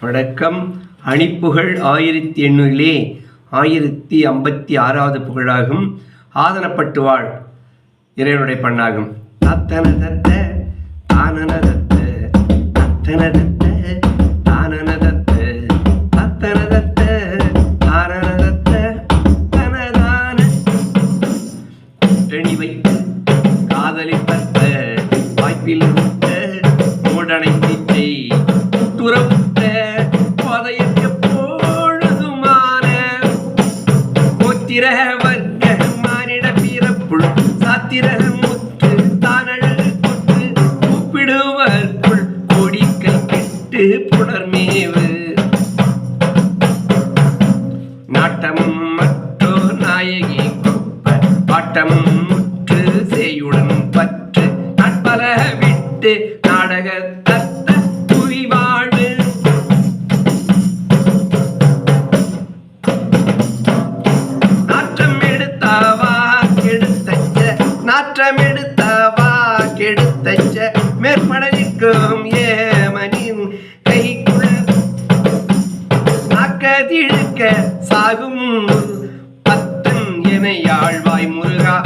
வணக்கம். அணிப்புகழ் ஆயிரத்தி எண்ணூறிலே ஆயிரத்தி ஐம்பத்தி ஆறாவது புகழாகும். ஆதனப்பட்டு வாழ். இறைவனுடைய பண்ணாகும். தத்தன தத்த தானத தத்தன அத்தனதத்த தானனதத்த அத்தனதத்த தானனதத்த அத்தனதத்த தானனதத்த தனதான. கூட்டணி வைத்து காதலிப்பத்த வாய்ப்பில் விட்ட மூடனை பிறப்புள் சாத்திர முத்து தானழகு கொத்து கூப்பிடுவர்க்குள் கெட்டு நாட்டமும் மற்றோ நாயகி கொப்ப பாட்டமும் முற்று செய்யுடன் பற்று நட்பல விட்டு நாடக தத்த புவி நாற்றம் எடுத்தாவா கெடுத்தச்ச மேற்பட நிற்கும் ஏமனின் கைக்குள் நாக்கதிழுக்க சாகும் பத்தன் என யாழ்வாய் முருகா.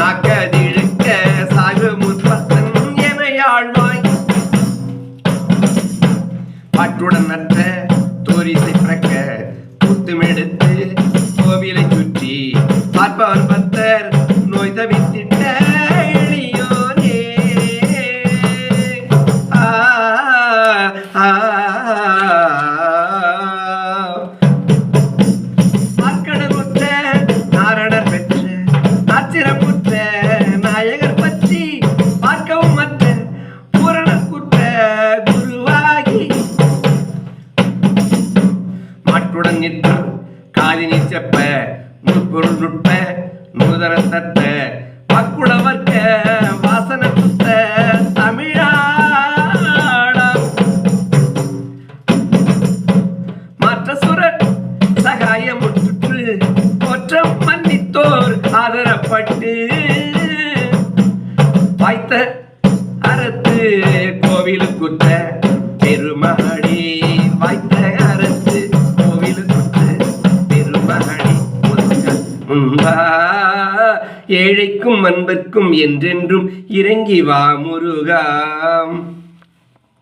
நாக்கதிழுக்க சாகும் பத்தன் என யாழ்வாய். பாட்டுடன் நற்ற தோரிசை பிறக்க கூத்துமெடுத்து கோவிலை சுற்றி பார்ப்பவன் பத்தர் நோய் தவித்திட்ட எளியோனே ஆ, ஆ, காதினி செப்ப முற்பொருள் நுட்ப நூதன தத்த பக்குடவர்க்க வாசன சுத்த தமிழாடம். மற்ற சுரர் சகாயமுற்று குற்றம் மன்னித்தோர் ஆதரப்பட்டு வாய்த்த அறத்து கோவிலுக்குற்ற பெருமகடி வாய்த்த அறத்து கோவிலுக்குற்ற பெருமகடி முன்பா ஏழைக்கும் அன்பர்க்கும் என்றென்றும் இறங்கி வா முருகாம்